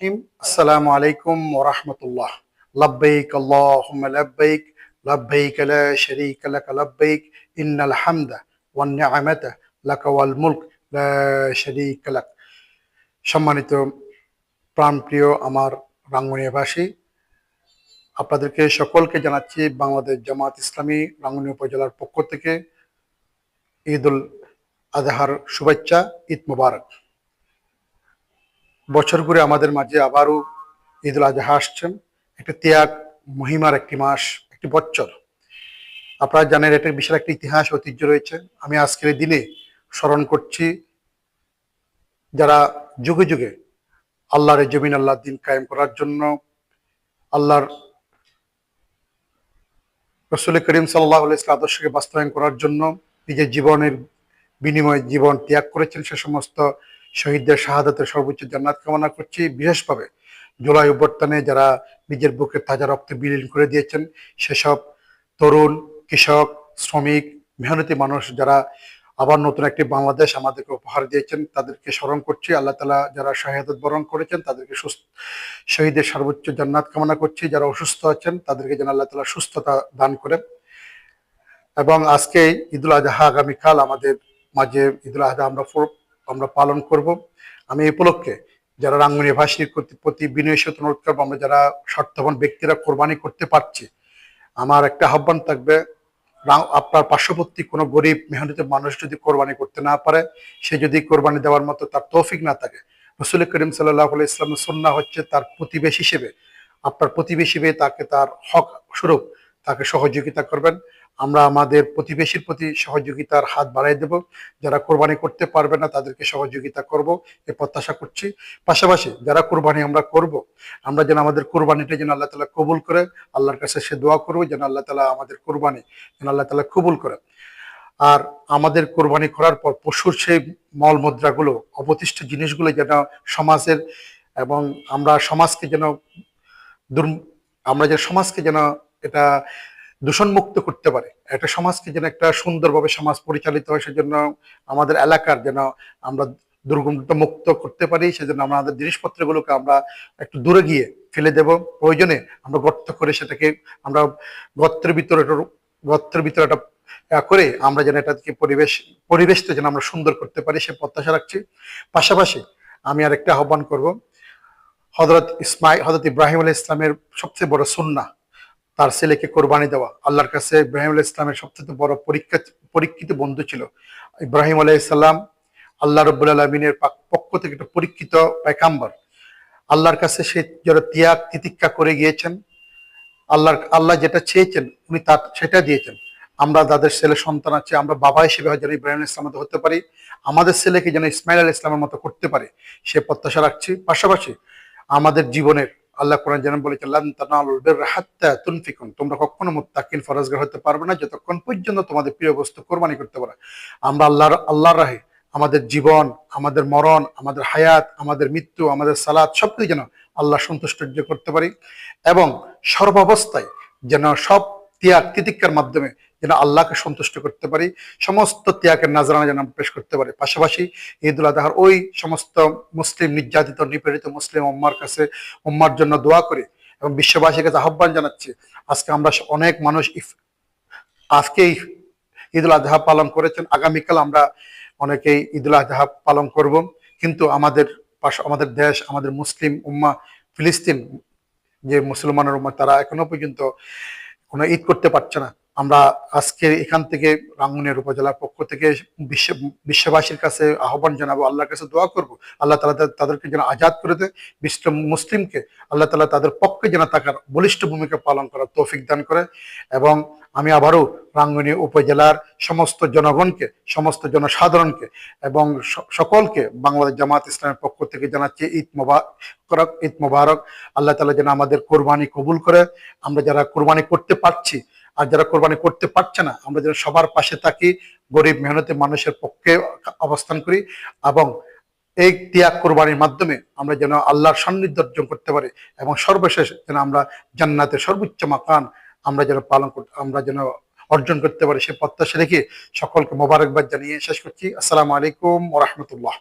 আসসালামু আলাইকুম ওরহমতুল্লাহ লব্বৈক আল্লাহুম্মা লব্বৈক লব্বৈক লা শারীকা লাক লব্বৈক ইন্নাল হামদা ওয়ান লাক ওয়াল মুলক, লা শারীকা সম্মানিত প্রাণপ্রিয় আমার রাঙ্গুনিয়াবাসী, আপনাদেরকে সকলকে জানাচ্ছি বাংলাদেশ জামাত ইসলামী রাঙ্গুনিয়া উপজেলার পক্ষ থেকে ঈদুল আজহার শুভেচ্ছা, ঈদ মুবারক। বছর ঘুরে আমাদের মাঝে আবারও ঈদ উল আজহা আসছেন। একটা ত্যাগ মহিমার একটি মাস, একটি বছর। আপনারা জানেন এটা বিশাল একটা ইতিহাস, ঐতিহ্য রয়েছে। আমি আজকের দিনে স্মরণ করছি, যারা যুগে যুগে আল্লাহর জমিন, আল্লাহর দিন কায়েম করার জন্য আল্লাহর রসুল করিম সাল্লাহ ইসলাম আদর্শকে বাস্তবায়ন করার জন্য নিজের জীবনের বিনিময়ে জীবন ত্যাগ করেছেন, সে সমস্ত শহীদদের শাহাদাতের সর্বোচ্চ জান্নাত কামনা করছি। বিশেষভাবে জুলাই অভ্যর্থনে যারা নিজের বুকে তাজা রক্ত বিলীন করে দিয়েছেন, সেসব তরুণ, কৃষক, শ্রমিক, মেহনতি মানুষ যারা আবার নতুন একটি বাংলাদেশ আমাদেরকে উপহার দিয়েছেন, তাদেরকে স্মরণ করছি। আল্লাহ তালা যারা শাহাদত বরণ করেছেন, তাদেরকে শহীদের সর্বোচ্চ জান্নাত কামনা করছি। যারা অসুস্থ আছেন, তাদেরকে যেন আল্লাহ তালা সুস্থতা দান করেন। এবং আজকে ঈদুল আজহা আগামীকাল আমাদের মাঝে ঈদুল আজহা আমরা আমরা পালন করব। আমি এই উপলক্ষে যারা রাঙ্গুনি ভাষীর প্রতি বিনয় সাথে অনুরোধ করব আমরা যারা স্বার্থবান ব্যক্তিরা কোরবানি করতে পারছি, আমার একটা আহ্বান থাকবে আপনার পার্শ্ববর্তী কোনো গরিব মেহনতি মানুষ যদি কোরবানি করতে না পারে, সে যদি কোরবানি দেওয়ার মতো তার তৌফিক না থাকে, রসুল করিম সাল্লাহ ইসলাম সন্না হচ্ছে তার প্রতিবেশী হিসেবে, আপনার প্রতিবেশী হিসেবে তাকে তার হক স্বরূপ তাকে সহযোগিতা করবেন। আমরা আমাদের প্রতিবেশীর প্রতি সহযোগিতার হাত বাড়াই দেব। যারা কোরবানি করতে পারবে না, তাদেরকে সহযোগিতা করব, এ প্রত্যাশা করছি। পাশাপাশি যারা কোরবানি আমরা করব, আমরা যেন আমাদের কোরবানিটা যেন আল্লাহ তালা কবুল করে, আল্লাহর কাছে সে দোয়া করব যেন আল্লাহ তালা আমাদের কোরবানি যেন আল্লাহ তালা কবুল করে। আর আমাদের কোরবানি করার পর পশুর সেই মল মুদ্রাগুলো, অবতিষ্ঠ জিনিসগুলো যেন সমাজের এবং আমরা সমাজকে যেন আমরা যে সমাজকে যেন এটা দূষণমুক্ত করতে পারে। একটা সমাজকে যেন একটা সুন্দরভাবে সমাজ পরিচালিত হয়, সেজন্য আমাদের এলাকার যেন আমরা দুর্গন্ধ মুক্ত করতে পারি, সেজন্য আমরা আমাদের জিনিসপত্রগুলোকে আমরা একটু দূরে গিয়ে ফেলে দেব। প্রয়োজনে আমরা গর্ত করে সেটাকে আমরা গর্তের ভিতরে গর্তের ভিতরে একটা করে আমরা যেন এটাকে পরিবেশ, পরিবেশটা যেন আমরা সুন্দর করতে পারি, সে প্রত্যাশা রাখছি। পাশাপাশি আমি আর একটা আহ্বান করব হজরত ইসমাই হজরত ইব্রাহিম আল ইসলামের সবচেয়ে বড় সুন্না তার ছেলেকে কোরবানি দেওয়া। আল্লাহর কাছে ইব্রাহিম আলাহ ইসলামের সবচেয়ে বড় পরীক্ষা পরীক্ষিত বন্ধু ছিল। ইব্রাহিম আলাইসাল্লাম আল্লাহ রব্বুল আলমিনের পক্ষ থেকে একটা পরীক্ষিত পেকাম্বর আল্লাহর কাছে সে যারা ত্যাগ তিতিক্ষা করে গিয়েছেন। আল্লাহর, আল্লাহ যেটা চেয়েছেন, উনি তার সেটা দিয়েছেন। আমরা তাদের ছেলে সন্তান আছে, আমরা বাবা হিসেবে হয় যেন ইব্রাহিম ইসলামের হতে পারি। আমাদের ছেলেকে যেন ইসমাইল আল ইসলামের মতো করতে পারে। সে প্রত্যাশা রাখছি। পাশাপাশি আমাদের জীবনের আল্লাহ কোরআন যেন বলেছে তুনফিকুন। তোমরা কখনো মুত্তাকিন, ফরজগার হতে পারবে না যতক্ষণ পর্যন্ত তোমাদের প্রিয় বস্তু কোরবানি করতে পারে। আমরা আল্লাহর আল্লাহর রাহে আমাদের জীবন, আমাদের মরণ, আমাদের হায়াত, আমাদের মৃত্যু, আমাদের সালাদ সবকিছু যেন আল্লাহ সন্তুষ্ট করতে পারি এবং সর্বাবস্থায় যেন সব ত্যাগ তিতিক্ষার মাধ্যমে যেন আল্লাহকে সন্তুষ্ট করতে পারি, সমস্ত ত্যাগের নাজরানা যেন পেশ করতে পারি। পাশাপাশি ঈদুল আজহার ওই সমস্ত মুসলিম, নির্যাতিত, নিপীড়িত মুসলিম উম্মার কাছে, উম্মার জন্য দোয়া করি এবং বিশ্ববাসীর কাছে আহ্বান জানাচ্ছি, আজকে আমরা অনেক মানুষ আজকে ঈদুল আজহা পালন করেছেন, আগামীকাল আমরা অনেকেই ঈদুল আজহা পালন করব। কিন্তু আমাদের পাশে আমাদের দেশ, আমাদের মুসলিম উম্মা ফিলিস্তিন, যে মুসলমানের উম্মা, তারা এখনও পর্যন্ত কোনো ঈদ করতে পারছে না। আমরা আজকে এখান থেকে রাঙ্গুনের উপজেলার পক্ষ থেকে বিশ্ব বিশ্ববাসীর কাছে আহ্বান জানাব, আল্লাহর কাছে দোয়া করব। আল্লাহ তালা তাদেরকে যেন আজাদ করে দেয়। বিশ্ব মুসলিমকে আল্লাহ তালা তাদের পক্ষে যেন থাকার বলিষ্ঠ ভূমিকা পালন করার তৌফিক দান করে এবং আমি আবারও রাঙ্গুনি উপজেলার সমস্ত জনগণকে, সমস্ত জনসাধারণকে এবং সকলকে বাংলাদেশ জামাত ইসলামের পক্ষ থেকে জানাচ্ছি, ঈদ মোবারক ঈদ মোবারক। আল্লাহ তালা যেন আমাদের কোরবানি কবুল করে। আমরা যারা কোরবানি করতে পারছি আর যারা কোরবানি করতে পারছে না, আমরা যেন সবার পাশে থাকি, গরিব মেহনতি মানুষের পক্ষে অবস্থান করি এবং এই ত্যাগ কোরবানির মাধ্যমে আমরা যেন আল্লাহর সান্নিধ্য অর্জন করতে পারি এবং সর্বশেষ যেন আমরা জান্নাতের সর্বোচ্চ মাকান আমরা যেন পালন আমরা যেন অর্জন করতে পারি। সে প্রত্যাশা রেখে সকলকে মোবারকবাদ জানিয়ে শেষ করছি। আসসালামু আলাইকুম ওরহমতুল্লাহ